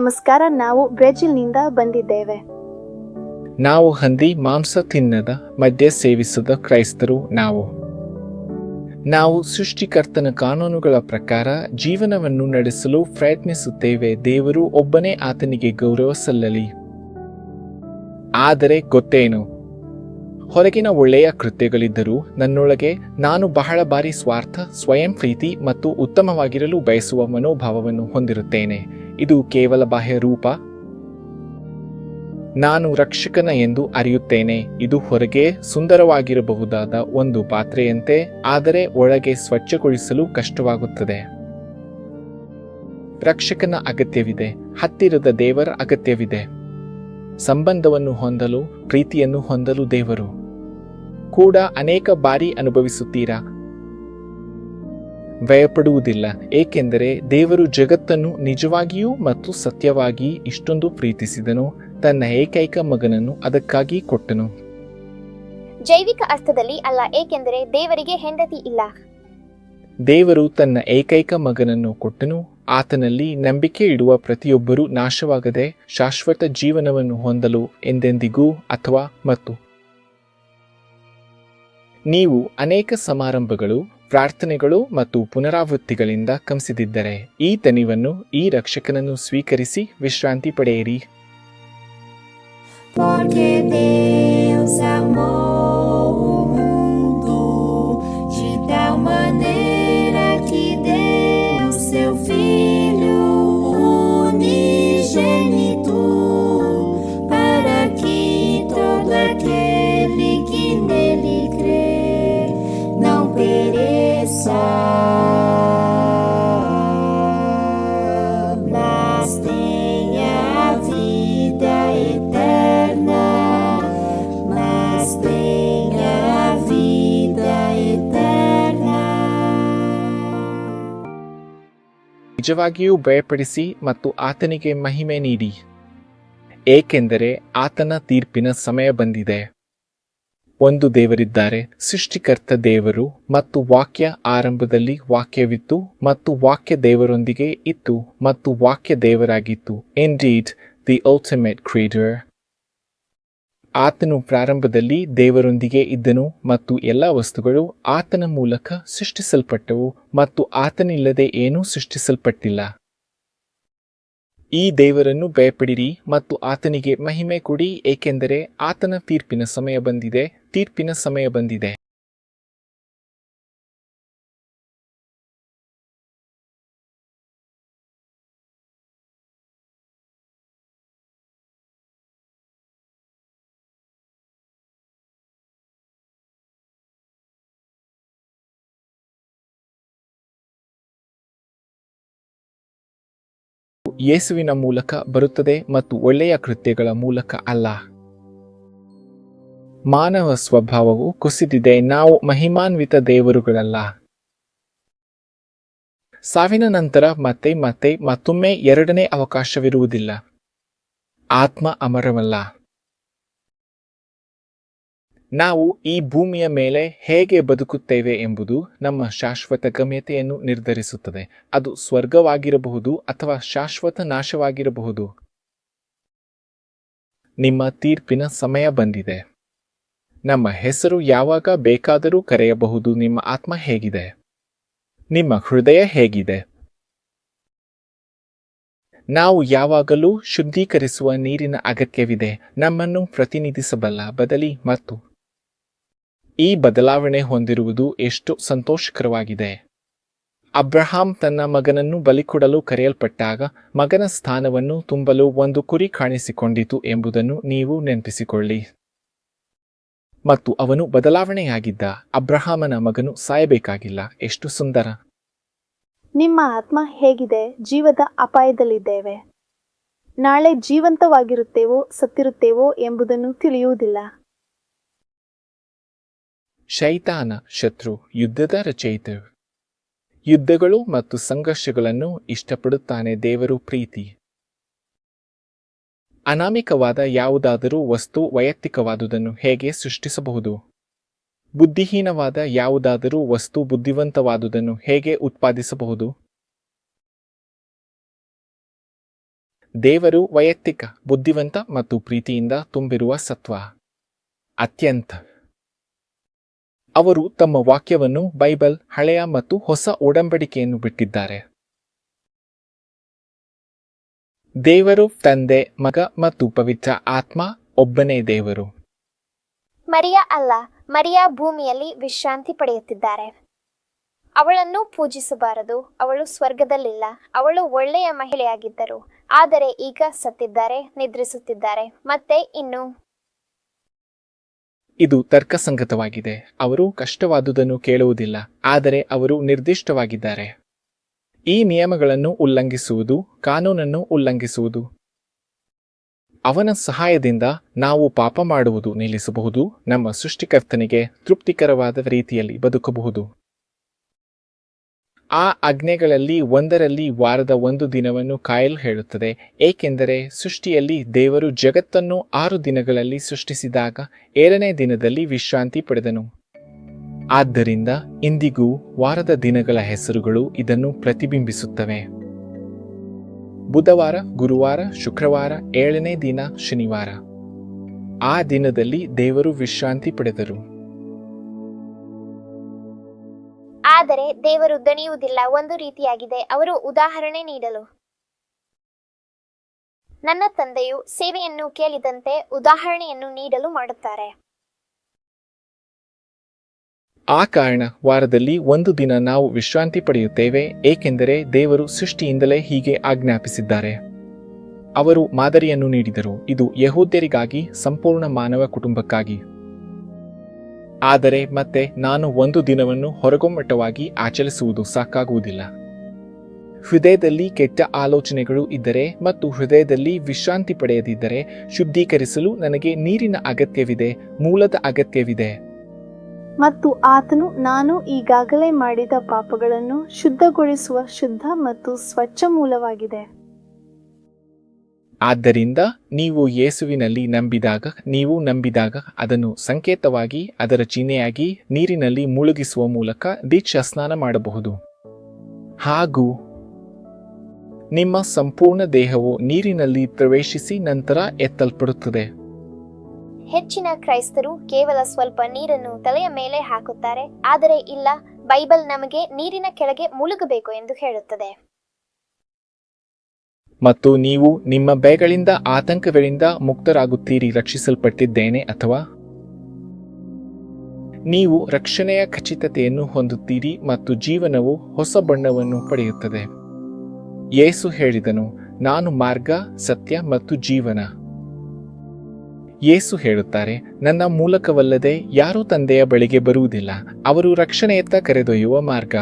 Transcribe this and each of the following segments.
ನಮಸ್ಕಾರ, ನಾವು ಬ್ರೆಜಿಲ್ನಿಂದ ಬಂದಿದ್ದೇವೆ. ನಾವು ಹಂದಿ ಮಾಂಸ ತಿನ್ನದ, ಮದ್ಯ ಸೇವಿಸದ ಕ್ರೈಸ್ತರು ನಾವು. ನಾವು ಸೃಷ್ಟಿಕರ್ತನ ಕಾನೂನುಗಳ ಪ್ರಕಾರ ಜೀವನವನ್ನು ನಡೆಸಲು ಪ್ರಯತ್ನಿಸುತ್ತೇವೆ, ದೇವರು ಒಬ್ಬನೇ ಆತನಿಗೆ ಗೌರವ ಸಲ್ಲಲಿ. ಆದರೆ ಗೊತ್ತೇನು? ಹೊರಗಿನ ಒಳ್ಳೆಯ ಕೃತ್ಯಗಳಿದ್ದರೂ ನನ್ನೊಳಗೆ ನಾನು ಬಹಳ ಬಾರಿ ಸ್ವಾರ್ಥ, ಸ್ವಯಂ ಪ್ರೀತಿ ಮತ್ತು ಉತ್ತಮವಾಗಿರಲು ಬಯಸುವ ಮನೋಭಾವವನ್ನು ಹೊಂದಿರುತ್ತೇನೆ. ಇದು ಕೇವಲ ಬಾಹ್ಯ ರೂಪ. ನಾನು ರಕ್ಷಕನ ಎಂದು ಅರಿಯುತ್ತೇನೆ. ಇದು ಹೊರಗೆ ಸುಂದರವಾಗಿರಬಹುದಾದ ಒಂದು ಪಾತ್ರೆಯಂತೆ, ಆದರೆ ಒಳಗೆ ಸ್ವಚ್ಛಗೊಳಿಸಲು ಕಷ್ಟವಾಗುತ್ತದೆ. ರಕ್ಷಕನ ಅಗತ್ಯವಿದೆ, ಹತ್ತಿರದ ದೇವರ ಅಗತ್ಯವಿದೆ. ಸಂಬಂಧವನ್ನು ಹೊಂದಲು, ಪ್ರೀತಿಯನ್ನು ಹೊಂದಲು ದೇವರು. ಕೂಡ ಅನೇಕ ಬಾರಿ ಅನುಭವಿಸುತ್ತೀರಾ? ಭಯಪಡುವುದಿಲ್ಲ. ಏಕೆಂದರೆ ದೇವರು ಜಗತ್ತನ್ನು ನಿಜವಾಗಿಯೂ ಮತ್ತು ಸತ್ಯವಾಗಿ ಇಷ್ಟೊಂದು ಪ್ರೀತಿಸಿದನು. ತನ್ನ ಏಕೈಕ ಮಗನನ್ನು ಅದಕ್ಕಾಗಿ ಕೊಟ್ಟನು. ಜೈವಿಕ ಅರ್ಥದಲ್ಲಿ ಅಲ್ಲ ಏಕೆಂದರೆ ದೇವರಿಗೆ ಹೆಂಡತಿ ಇಲ್ಲ. ದೇವರು ತನ್ನ ಏಕೈಕ ಮಗನನ್ನು ಕೊಟ್ಟನು. ಆತನಲ್ಲಿ ನಂಬಿಕೆ ಇಡುವ ಪ್ರತಿಯೊಬ್ಬರೂ ನಾಶವಾಗದೆ ಶಾಶ್ವತ ಜೀವನವನ್ನು ಹೊಂದಲು ಎಂದೆಂದಿಗೂ ಅಥವಾ ಮತ್ತು. ನೀವು ಅನೇಕ ಸಮಾರಂಭಗಳು ಪ್ರಾರ್ಥನೆಗಳು ಮತ್ತು ಪುನರಾವೃತ್ತಿಗಳಿಂದ ಕಂಸಿದಿದ್ದರೆ ಈ ತನಿವನ್ನು ಈ ರಕ್ಷಕನನ್ನು ಸ್ವೀಕರಿಸಿ ವಿಶ್ರಾಂತಿ ಪಡೆಯಿರಿ. ನಿಜವಾಗಿಯೂ ಭಯಪಡಿಸಿ ಮತ್ತು ಆತನಿಗೆ ಮಹಿಮೆ ನೀಡಿ. ಏಕೆಂದರೆ ಆತನ ತೀರ್ಪಿನ ಸಮಯ ಬಂದಿದೆ. ಒಂದು ದೇವರಿದ್ದಾರೆ, ಸೃಷ್ಟಿಕರ್ತ ದೇವರು ಮತ್ತು ವಾಕ್ಯ ಆರಂಭದಲ್ಲಿ ವಾಕ್ಯವಿತ್ತು ಮತ್ತು ವಾಕ್ಯ ದೇವರೊಂದಿಗೆ ಇತ್ತು ಮತ್ತು ವಾಕ್ಯ ದೇವರಾಗಿತ್ತು. ಇಂಡೀಡ್ ದಿ ಅಲ್ಟಿಮೇಟ್ ಕ್ರೀಡರ್ ಆತನು ಪ್ರಾರಂಭದಲ್ಲಿ ದೇವರೊಂದಿಗೆ ಇದ್ದನು ಮತ್ತು ಎಲ್ಲ ವಸ್ತುಗಳು ಆತನ ಮೂಲಕ ಸೃಷ್ಟಿಸಲ್ಪಟ್ಟವು ಮತ್ತು ಆತನಿಲ್ಲದೆ ಏನೂ ಸೃಷ್ಟಿಸಲ್ಪಟ್ಟಿಲ್ಲ. ಈ ದೇವರನ್ನು ಭಯಪಡಿರಿ ಮತ್ತು ಆತನಿಗೆ ಮಹಿಮೆ ಕೊಡಿ, ಏಕೆಂದರೆ ಆತನ ತೀರ್ಪಿನ ಸಮಯ ಬಂದಿದೆ, ತೀರ್ಪಿನ ಸಮಯ ಬಂದಿದೆ. ಯೇಸುವಿನ ಮೂಲಕ ಬರುತ್ತದೆ ಮತ್ತು ಒಳ್ಳೆಯ ಕೃತ್ಯಗಳ ಮೂಲಕ ಅಲ್ಲ. ಮಾನವ ಸ್ವಭಾವವು ಕುಸಿದಿದೆ, ನಾವು ಮಹಿಮಾನ್ವಿತ ದೇವರುಗಳಲ್ಲ. ಸಾವಿನ ನಂತರ ಮತ್ತೆ ಮತ್ತೆ ಮತ್ತೊಮ್ಮೆ ಎರಡನೇ ಅವಕಾಶವಿರುವುದಿಲ್ಲ. ಆತ್ಮ ಅಮರವಲ್ಲ. ನಾವು ಈ ಭೂಮಿಯ ಮೇಲೆ ಹೇಗೆ ಬದುಕುತ್ತೇವೆ ಎಂಬುದು ನಮ್ಮ ಶಾಶ್ವತ ಗಮ್ಯತೆಯನ್ನು ನಿರ್ಧರಿಸುತ್ತದೆ. ಅದು ಸ್ವರ್ಗವಾಗಿರಬಹುದು ಅಥವಾ ಶಾಶ್ವತ ನಾಶವಾಗಿರಬಹುದು. ನಿಮ್ಮ ತೀರ್ಪಿನ ಸಮಯ ಬಂದಿದೆ. ನಮ್ಮ ಹೆಸರು ಯಾವಾಗ ಬೇಕಾದರೂ ಕರೆಯಬಹುದು. ನಿಮ್ಮ ಆತ್ಮ ಹೇಗಿದೆ. ನಿಮ್ಮ ಹೃದಯ ಹೇಗಿದೆ. ನಾವು ಯಾವಾಗಲೂ ಶುದ್ಧೀಕರಿಸುವ ನೀರಿನ ಅಗತ್ಯವಿದೆ. ನಮ್ಮನ್ನು ಪ್ರತಿನಿಧಿಸಬಲ್ಲ ಬದಲಿ ಮತ್ತು ಈ ಬದಲಾವಣೆ ಹೊಂದಿರುವುದು ಎಷ್ಟು ಸಂತೋಷಕರವಾಗಿದೆ. ಅಬ್ರಹಾಂ ತನ್ನ ಮಗನನ್ನು ಬಲಿಕೊಡಲು ಕರೆಯಲ್ಪಟ್ಟಾಗ ಮಗನ ಸ್ಥಾನವನ್ನು ತುಂಬಲು ಒಂದು ಕುರಿ ಕಾಣಿಸಿಕೊಂಡಿತು ಎಂಬುದನ್ನು ನೀವು ನೆನಪಿಸಿಕೊಳ್ಳಿ. ಮತ್ತು ಅವನು ಬದಲಾವಣೆಯಾಗಿದ್ದ ಅಬ್ರಹಾಮನ ಮಗನು ಸಾಯಬೇಕಾಗಿಲ್ಲ. ಎಷ್ಟು ಸುಂದರ. ನಿಮ್ಮ ಆತ್ಮ ಹೇಗಿದೆ? ಜೀವದ ಅಪಾಯದಲ್ಲಿದ್ದೇವೆ. ನಾಳೆ ಜೀವಂತವಾಗಿರುತ್ತೇವೋ ಸತ್ತಿರುತ್ತೇವೋ ಎಂಬುದನ್ನು ತಿಳಿಯುವುದಿಲ್ಲ. ಶೈತಾನ ಶತ್ರು ಯುದ್ಧದ ರಚಯಿತರು ಯುದ್ಧಗಳು ಮತ್ತು ಸಂಘರ್ಷಗಳನ್ನು ಇಷ್ಟಪಡುತ್ತಾನೆ ದೇವರು ಪ್ರೀತಿ. ಅನಾಮಿಕವಾದ ಯಾವುದಾದರೂ ವಸ್ತು ವೈಯಕ್ತಿಕವಾದುದನ್ನು ಹೇಗೆ ಸೃಷ್ಟಿಸಬಹುದು? ಬುದ್ಧಿಹೀನವಾದ ಯಾವುದಾದರೂ ವಸ್ತು ಬುದ್ಧಿವಂತವಾದುದನ್ನು ಹೇಗೆ ಉತ್ಪಾದಿಸಬಹುದು? ದೇವರು ವೈಯಕ್ತಿಕ, ಬುದ್ಧಿವಂತ ಮತ್ತು ಪ್ರೀತಿಯಿಂದ ತುಂಬಿರುವ ಸತ್ವ. ಅತ್ಯಂತ. ಅವರು ತಮ್ಮ ವಾಕ್ಯವನ್ನು ಬೈಬಲ್ ಹಳೆಯ ಮತ್ತು ಹೊಸ ಒಡಂಬಡಿಕೆಯನ್ನು ಬಿಟ್ಟಿದ್ದಾರೆ. ದೇವರು ತಂದೆ, ಮಗ ಮತ್ತು ಪವಿತ್ರ ಆತ್ಮ, ಒಬ್ಬನೇ ದೇವರು. ಮರಿಯಾ ಅಲ್ಲ, ಮರಿಯಾ ಭೂಮಿಯಲ್ಲಿ ವಿಶ್ರಾಂತಿ ಪಡೆಯುತ್ತಿದ್ದಾರೆ. ಅವಳನ್ನು ಪೂಜಿಸಬಾರದು, ಅವಳು ಸ್ವರ್ಗದಲ್ಲಿಲ್ಲ, ಅವಳು ಒಳ್ಳೆಯ ಮಹಿಳೆಯಾಗಿದ್ದರು, ಆದರೆ ಈಗ ಸತ್ತಿದ್ದಾರೆ, ನಿದ್ರಿಸುತ್ತಿದ್ದಾರೆ, ಮತ್ತೆ ಇನ್ನು ಇದು ತರ್ಕಸಂಗತವಾಗಿದೆ. ಅವರು ಕಷ್ಟವಾದುದನ್ನು ಕೇಳುವುದಿಲ್ಲ, ಆದರೆ ಅವರು ನಿರ್ದಿಷ್ಟವಾಗಿದ್ದಾರೆ. ಈ ನಿಯಮಗಳನ್ನು ಉಲ್ಲಂಘಿಸುವುದು, ಕಾನೂನನ್ನು ಉಲ್ಲಂಘಿಸುವುದು. ಅವನ ಸಹಾಯದಿಂದ ನಾವು ಪಾಪ ಮಾಡುವುದು ನಿಲ್ಲಿಸಬಹುದು, ನಮ್ಮ ಸೃಷ್ಟಿಕರ್ತನಿಗೆ ತೃಪ್ತಿಕರವಾದ ರೀತಿಯಲ್ಲಿ ಬದುಕಬಹುದು. ಆ ಆಜ್ಞೆಗಳಲ್ಲಿ ಒಂದರಲ್ಲಿ ವಾರದ ಒಂದು ದಿನವನ್ನು ಕಾಯಲು ಹೇಳುತ್ತದೆ. ಏಕೆಂದರೆ ಸೃಷ್ಟಿಯಲ್ಲಿ ದೇವರು ಜಗತ್ತನ್ನು ಆರು ದಿನಗಳಲ್ಲಿ ಸೃಷ್ಟಿಸಿದಾಗ ಏಳನೇ ದಿನದಲ್ಲಿ ವಿಶ್ರಾಂತಿ ಪಡೆದನು. ಆದ್ದರಿಂದ ಇಂದಿಗೂ ವಾರದ ದಿನಗಳ ಹೆಸರುಗಳು ಇದನ್ನು ಪ್ರತಿಬಿಂಬಿಸುತ್ತವೆ. ಬುಧವಾರ, ಗುರುವಾರ, ಶುಕ್ರವಾರ, ಏಳನೇ ದಿನ ಶನಿವಾರ. ಆ ದಿನದಲ್ಲಿ ದೇವರು ವಿಶ್ರಾಂತಿ ಪಡೆದರು. ದೇವರು ದಣಿಯುವುದಿಲ್ಲ, ಒಂದು ರೀತಿಯಾಗಿದೆ. ಅವರು ಉದಾಹರಣೆ ನೀಡಲು. ನನ್ನ ತಂದೆಯು ಸೇವೆಯನ್ನು ಕೇಳಿದಂತೆ ಉದಾಹರಣೆಯನ್ನು ನೀಡಲು ಮಾಡುತ್ತಾರೆ. ಆ ಕಾರಣ ವಾರದಲ್ಲಿ ಒಂದು ದಿನ ನಾವು ವಿಶ್ರಾಂತಿ ಪಡೆಯುತ್ತೇವೆ, ಏಕೆಂದರೆ ದೇವರು ಸೃಷ್ಟಿಯಿಂದಲೇ ಹೀಗೆ ಆಜ್ಞಾಪಿಸಿದ್ದಾರೆ. ಅವರು ಮಾದರಿಯನ್ನು ನೀಡಿದರು, ಇದು ಯಹೋದ್ಯರಿಗಾಗಿ ಸಂಪೂರ್ಣ ಮಾನವ ಕುಟುಂಬಕ್ಕಾಗಿ. ಆದರೆ ಮತ್ತೆ ನಾನು ಒಂದು ದಿನವನ್ನು ಹೊರಗೊಮ್ಮಟವಾಗಿ ಆಚರಿಸುವುದು ಸಾಕಾಗುವುದಿಲ್ಲ. ಹೃದಯದಲ್ಲಿ ಕೆಟ್ಟ ಆಲೋಚನೆಗಳು ಇದ್ದರೆ ಮತ್ತು ಹೃದಯದಲ್ಲಿ ವಿಶ್ರಾಂತಿ ಪಡೆಯದಿದ್ದರೆ ಶುದ್ಧೀಕರಿಸಲು ನನಗೆ ನೀರಿನ ಅಗತ್ಯವಿದೆ, ಮೂಲದ ಅಗತ್ಯವಿದೆ. ಮತ್ತು ಆತನು ನಾನು ಈಗಾಗಲೇ ಮಾಡಿದ ಪಾಪಗಳನ್ನು ಶುದ್ಧಗೊಳಿಸುವ ಶುದ್ಧ ಮತ್ತು ಸ್ವಚ್ಛ ಮೂಲವಾಗಿದೆ. ಆದ್ದರಿಂದ ನೀವು ಯೇಸುವಿನಲ್ಲಿ ನಂಬಿದಾಗ, ನೀವು ನಂಬಿದಾಗ ಅದನ್ನು ಸಂಕೇತವಾಗಿ, ಅದರ ಚಿಹ್ನೆಯಾಗಿ ನೀರಿನಲ್ಲಿ ಮುಳುಗಿಸುವ ಮೂಲಕ ದೀಕ್ಷಾ ಸ್ನಾನ ಮಾಡಬಹುದು. ಹಾಗೂ ನಿಮ್ಮ ಸಂಪೂರ್ಣ ದೇಹವು ನೀರಿನಲ್ಲಿ ಪ್ರವೇಶಿಸಿ ನಂತರ ಎತ್ತಲ್ಪಡುತ್ತದೆ. ಹೆಚ್ಚಿನ ಕ್ರೈಸ್ತರು ಕೇವಲ ಸ್ವಲ್ಪ ನೀರನ್ನು ತಲೆಯ ಮೇಲೆ ಹಾಕುತ್ತಾರೆ, ಆದರೆ ಇಲ್ಲ, ಬೈಬಲ್ ನಮಗೆ ನೀರಿನ ಕೆಳಗೆ ಮುಳುಗಬೇಕು ಎಂದು ಹೇಳುತ್ತದೆ. ಮತ್ತು ನೀವು ನಿಮ್ಮ ಭಯಗಳಿಂದ ಆತಂಕಗಳಿಂದ ಮುಕ್ತರಾಗುತ್ತೀರಿ, ರಕ್ಷಿಸಲ್ಪಟ್ಟಿದ್ದೇನೆ ಅಥವಾ? ನೀವು ರಕ್ಷಣೆಯ ಖಚಿತತೆಯನ್ನು ಹೊಂದುತ್ತೀರಿ ಮತ್ತು ಜೀವನವು ಹೊಸ ಬಣ್ಣವನ್ನು ಪಡೆಯುತ್ತದೆ. ಯೇಸು ಹೇಳಿದನು, ನಾನು ಮಾರ್ಗ, ಸತ್ಯ ಮತ್ತು ಜೀವನ. ಯೇಸು ಹೇಳುತ್ತಾರೆ, ನನ್ನ ಮೂಲಕವಲ್ಲದೆ ಯಾರೂ ತಂದೆಯ ಬಳಿಗೆ ಬರುವುದಿಲ್ಲ, ಅವರು ರಕ್ಷಣೆಯತ್ತ ಕರೆದೊಯ್ಯುವ ಮಾರ್ಗ.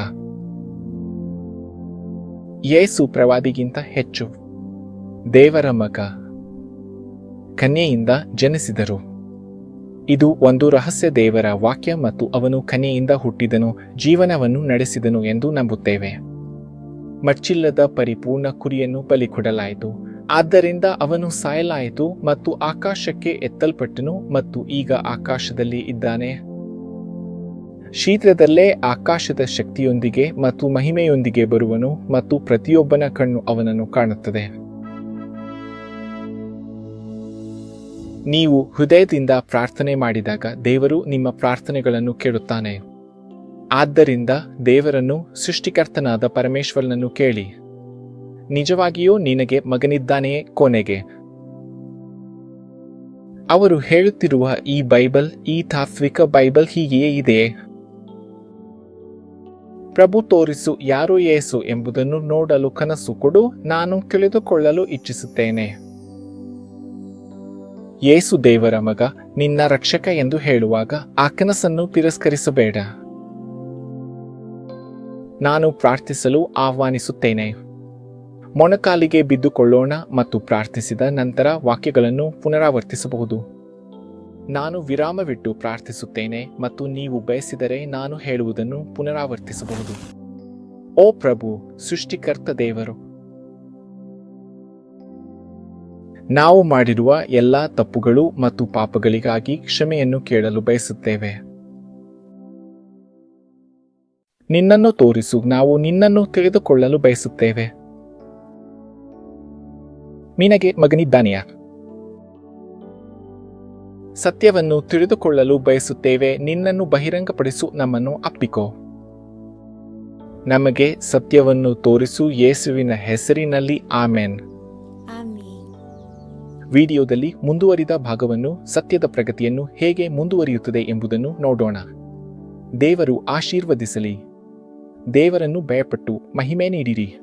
ಯೇಸು ಪ್ರವಾದಿಗಿಂತ ಹೆಚ್ಚು. ದೇವರ ಮಗ. ಕನ್ಯೆಯಿಂದ ಜನಿಸಿದರು. ಇದು ಒಂದು ರಹಸ್ಯ ದೇವರ ವಾಕ್ಯ ಮತ್ತು ಅವನು ಕನ್ಯೆಯಿಂದ ಹುಟ್ಟಿದನು, ಜೀವನವನ್ನು ನಡೆಸಿದನು ಎಂದು ನಂಬುತ್ತೇವೆ. ಮಚ್ಚಿಲ್ಲದ ಪರಿಪೂರ್ಣ ಕುರಿಯನ್ನು ಬಲಿಕೊಡಲಾಯಿತು. ಆದ್ದರಿಂದ ಅವನು ಸಾಯಲಾಯಿತು ಮತ್ತು ಆಕಾಶಕ್ಕೆ ಎತ್ತಲ್ಪಟ್ಟನು ಮತ್ತು ಈಗ ಆಕಾಶದಲ್ಲಿ ಇದ್ದಾನೆ. ಶೀಘ್ರದಲ್ಲೇ ಆಕಾಶದ ಶಕ್ತಿಯೊಂದಿಗೆ ಮತ್ತು ಮಹಿಮೆಯೊಂದಿಗೆ ಬರುವನು ಮತ್ತು ಪ್ರತಿಯೊಬ್ಬನ ಕಣ್ಣು ಅವನನ್ನು ಕಾಣುತ್ತದೆ. ನೀವು ಹೃದಯದಿಂದ ಪ್ರಾರ್ಥನೆ ಮಾಡಿದಾಗ ದೇವರು ನಿಮ್ಮ ಪ್ರಾರ್ಥನೆಗಳನ್ನು ಕೇಳುತ್ತಾನೆ. ಆದ್ದರಿಂದ ದೇವರನ್ನು, ಸೃಷ್ಟಿಕರ್ತನಾದ ಪರಮೇಶ್ವರನನ್ನು ಕೇಳಿ. ನಿಜವಾಗಿಯೂ ನಿನಗೆ ಮಗನಿದ್ದಾನೆಯೇ ಕೊನೆಗೆ? ಅವರು ಹೇಳುತ್ತಿರುವ ಈ ಬೈಬಲ್, ಈ ತಾತ್ವಿಕ ಬೈಬಲ್ ಹೀಗೆಯೇ ಇದೆಯೇ? ಪ್ರಭು ತೋರಿಸು ಯಾರು ಏಸು ಎಂಬುದನ್ನು ನೋಡಲು ಕನಸು ಕೊಡು, ನಾನು ತಿಳಿದುಕೊಳ್ಳಲು ಇಚ್ಛಿಸುತ್ತೇನೆ. ಯೇಸು ದೇವರ ಮಗ, ನಿನ್ನ ರಕ್ಷಕ ಎಂದು ಹೇಳುವಾಗ ಆ ಕನಸನ್ನು ತಿರಸ್ಕರಿಸಬೇಡ. ನಾನು ಪ್ರಾರ್ಥಿಸಲು ಆಹ್ವಾನಿಸುತ್ತೇನೆ. ಮೊಣಕಾಲಿಗೆ ಬಿದ್ದುಕೊಳ್ಳೋಣ ಮತ್ತು ಪ್ರಾರ್ಥಿಸಿದ ನಂತರ ವಾಕ್ಯಗಳನ್ನು ಪುನರಾವರ್ತಿಸಬಹುದು. ನಾನು ವಿರಾಮವಿಟ್ಟು ಪ್ರಾರ್ಥಿಸುತ್ತೇನೆ ಮತ್ತು ನೀವು ಬಯಸಿದರೆ ನಾನು ಹೇಳುವುದನ್ನು ಪುನರಾವರ್ತಿಸಬಹುದು. ಓ ಪ್ರಭು, ಸೃಷ್ಟಿಕರ್ತ ದೇವರು ನಾವು ಮಾಡಿರುವ ಎಲ್ಲ ತಪ್ಪುಗಳು ಮತ್ತು ಪಾಪಗಳಿಗಾಗಿ ಕ್ಷಮೆಯನ್ನು ಕೇಳಲು ಬಯಸುತ್ತೇವೆ. ನಿನ್ನನ್ನು ತೋರಿಸು, ನಾವು ನಿನ್ನನ್ನು ತಿಳಿದುಕೊಳ್ಳಲು ಬಯಸುತ್ತೇವೆ. ನಿನಗೆ ಮಗನಿದ್ದಾನೆಯಾ? ಸತ್ಯವನ್ನು ತಿಳಿದುಕೊಳ್ಳಲು ಬಯಸುತ್ತೇವೆ, ನಿನ್ನನ್ನು ಬಹಿರಂಗಪಡಿಸು, ನಮ್ಮನ್ನು ಅಪ್ಪಿಕೋ. ನಮಗೆ ಸತ್ಯವನ್ನು ತೋರಿಸು, ಯೇಸುವಿನ ಹೆಸರಿನಲ್ಲಿ, ಆಮೆನ್. ವಿಡಿಯೋದಲ್ಲಿ ಮುಂದುವರಿದ ಭಾಗವನ್ನು ಸತ್ಯದ ಪ್ರಗತಿಯನ್ನು ಹೇಗೆ ಮುಂದುವರಿಯುತ್ತದೆ ಎಂಬುದನ್ನು ನೋಡೋಣ. ದೇವರು ಆಶೀರ್ವದಿಸಲಿ. ದೇವರನ್ನು ಭಯಪಟ್ಟು ಮಹಿಮೆ ನೀಡಿರಿ.